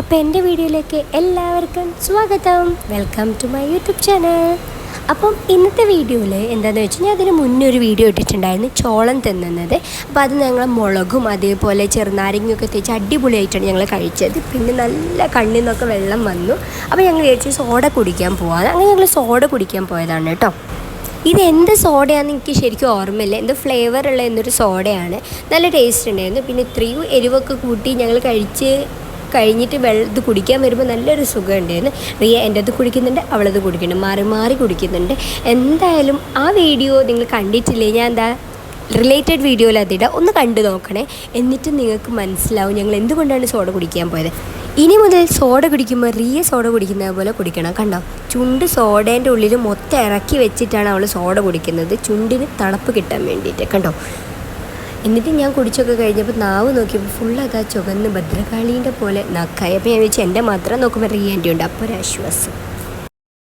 അപ്പോൾ എന്റെ വീഡിയോയിലേക്ക് എല്ലാവർക്കും സ്വാഗതം. Welcome to my YouTube channel അപ്പം ഇന്നത്തെ വീഡിയോയിൽ എന്താണെന്ന് വെച്ചാൽ ഞാൻ അതിന് മുന്നേ ഒരു വീഡിയോ ഇട്ടിട്ടുണ്ടായിരുന്നു ചോളം തിന്നുന്നത്. അപ്പോൾ അത് ഞങ്ങൾ മുളകും അതേപോലെ ചെറുനാരങ്ങയൊക്കെ തേച്ച് അടിപൊളിയായിട്ടാണ് ഞങ്ങൾ കഴിച്ചത്. പിന്നെ നല്ല കണ്ണിൽ നിന്നൊക്കെ വെള്ളം വന്നു. അപ്പോൾ ഞങ്ങൾ വിചാരിച്ചു സോഡ കുടിക്കാൻ പോകാം അങ്ങനെ ഞങ്ങൾ സോഡ കുടിക്കാൻ പോയതാണ് കേട്ടോ. ഇത് എന്ത് സോഡയാണെന്ന് എനിക്ക് ശരിക്കും ഓർമ്മയില്ല. എന്ത് ഫ്ലേവറുള്ള എന്നൊരു സോഡയാണ്. നല്ല ടേസ്റ്റ് ഉണ്ടായിരുന്നു. പിന്നെ ഇത്രയും എരിവൊക്കെ കൂട്ടി ഞങ്ങൾ കഴിച്ച് കഴിഞ്ഞിട്ട് വെള്ളം ഇത് കുടിക്കാൻ വരുമ്പോൾ നല്ലൊരു സുഖം ഉണ്ടായിരുന്നു റിയ എന്റെ അത് കുടിക്കുന്നുണ്ട് അവളത് കുടിക്കുന്നുണ്ട് മാറി മാറി കുടിക്കുന്നുണ്ട്. എന്തായാലും ആ വീഡിയോ നിങ്ങൾ കണ്ടിട്ടില്ലേ? ഞാൻ എന്താ റിലേറ്റഡ് വീഡിയോയിൽ അതിടാം. ഒന്ന് കണ്ടു നോക്കണേ. എന്നിട്ട് നിങ്ങൾക്ക് മനസ്സിലാവും ഞങ്ങൾ എന്തുകൊണ്ടാണ് സോഡ കുടിക്കാൻ പോയത്. ഇനി മുതൽ സോഡ കുടിക്കുമ്പോൾ റിയ സോഡ കുടിക്കുന്നത് പോലെ കുടിക്കണം. കണ്ടോ? ചുണ്ട് സോഡേന്റെ ഉള്ളിൽ മൊത്തം ഇറക്കി വെച്ചിട്ടാണ് അവൾ സോഡ കുടിക്കുന്നത്. ചുണ്ടിന് തണുപ്പ് കിട്ടാൻ വേണ്ടിയിട്ട്. കണ്ടോ? എന്നിട്ട് ഞാൻ കുടിച്ചൊക്കെ കഴിഞ്ഞപ്പോൾ നാവ് നോക്കിയപ്പോൾ അതാ ചുവന്ന് ഭദ്രകാളീന്റെ പോലെ നക്കായപ്പോൾ ഞാൻ വെച്ച് എന്റെ മാത്രം നോക്കുമ്പോൾ റീ ആന്റി ഉണ്ട്. അപ്പോൾ ഒരു ആശ്വാസം.